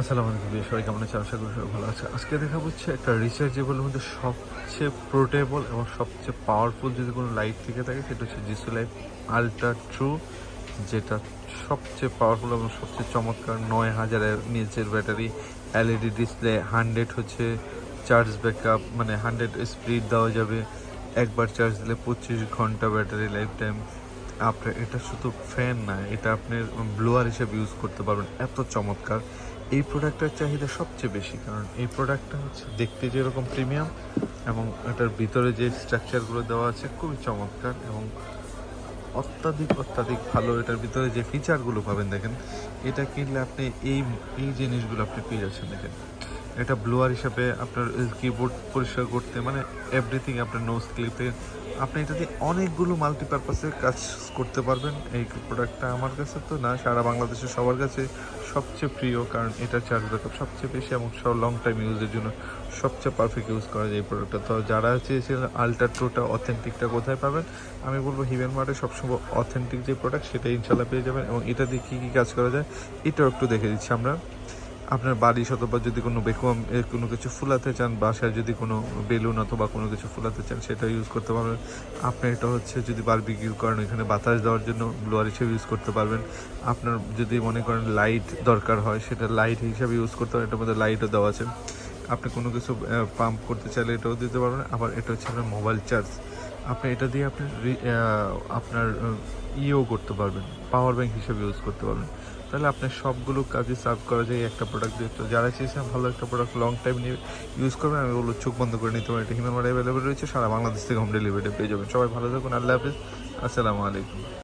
আসসালামু আলাইকুম বিয়ে সবাই কেমন আছে আশা করি সবাই ভালো আছে আজকে দেখা হচ্ছে একটা রিচার্জেবলের মধ্যে সবচেয়ে পোর্টেবল এবং সবচেয়ে পাওয়ারফুল যদি কোনো লাইট থেকে থাকে, সেটা হচ্ছে জিসু লাইট আলট্রা ট্রু যেটা সবচেয়ে পাওয়ারফুল এবং সবচেয়ে চমৎকার নয় হাজারের নিচের ব্যাটারি এলইডি ডিসপ্লে হান্ড্রেড হচ্ছে চার্জ ব্যাকআপ মানে হান্ড্রেড স্পিড দেওয়া যাবে। একবার চার্জ দিলে পঁচিশ ঘণ্টা ব্যাটারি লাইফ টাইম আপনার এটা শুধু ফ্যান না, এটা আপনি ব্লোয়ার হিসেবে ইউজ করতে পারবেন। এত চমৎকার। এই প্রোডাক্টটার চাহিদা সবচেয়ে বেশি, কারণ এই প্রোডাক্টটা হচ্ছে দেখতে যেরকম প্রিমিয়াম এবং এটার ভিতরে যে স্ট্রাকচারগুলো দেওয়া আছে খুবই চমৎকার এবং অত্যাধিক অত্যাধিক ভালো এটার ভিতরে যে ফিচারগুলো পাবেন দেখেন, এটা কিনলে আপনি এই এই জিনিসগুলো আপনি পেয়ে যাচ্ছেন দেখেন। এটা ব্লোয়ার হিসাবে আপনার কিবোর্ড পরিষ্কার করতে মানে এভরিথিং আপনার নোজ ক্লিপে আপনি এটা দিয়ে অনেকগুলো মাল্টিপারপাসে কাজ করতে পারবেন। এই প্রোডাক্টটা আমার কাছে তো না, সারা বাংলাদেশের সবার কাছে সবচেয়ে প্রিয়, কারণ এটা চার্জ ব্যাকআপ সবচেয়ে বেশি এবং সব লং টাইম ইউজের জন্য সবচেয়ে পারফেক্ট ইউজ করা যায় এই প্রোডাক্টটা তো যারা চেয়েছিলেন আলট্রা ট্রোটা অথেন্টিকটা কোথায় পাবেন, আমি বলব হিভেন মার্টে সবসময় অথেন্টিক যে প্রোডাক্ট সেটা ইনশাল্লাহ পেয়ে যাবেন। এবং এটা দিয়ে কী কী কাজ করা যায়, এটাও একটু দেখে দিচ্ছি আমরা। আপনার বাড়ি অথবা যদি কোনো বেকুয়াম কোনো কিছু ফুলাতে চান, বাসায় যদি কোনো বেলুন অথবা কোনো কিছু ফুলাতে চান, সেটা ইউজ করতে পারবেন। আপনি এটা হচ্ছে যদি বারবিকিউ করেন এখানে বাতাস দেওয়ার জন্য ব্লোয়ার হিসেবে ইউজ করতে পারবেন। আপনার যদি মনে করেন লাইট দরকার হয়, সেটা লাইট হিসাবে ইউজ করতে পারেন, এটার মধ্যে লাইটও দেওয়া আছে। আপনি কোনো কিছু পাম্প করতে চাইলে এটাও দিতে পারবেন। আবার এটা হচ্ছে আপনার মোবাইল চার্জ আপনি এটা দিয়ে আপনি আপনার ইও করতে পারবেন পাওয়ার ব্যাংক হিসেবে ইউজ করতে পারবেন। তাহলে আপনার সবগুলো কাজে সার্ভ করা যায়, একটা প্রোডাক্ট দিয়ে। তো যারা চেয়েছেন ভালো একটা প্রোডাক্ট লং টাইম নিয়ে ইউজ করবেন, আমি বলব চোখ বন্ধ করে নিতে পারেন এটা হিমালয় অ্যাভেলেবেল রয়েছে, সারা বাংলাদেশ থেকে হোম ডেলিভারি পেয়ে যাবেন। সবাই ভালো থাকুন, আল্লাহ হাফিজ, আসসালামু আলাইকুম।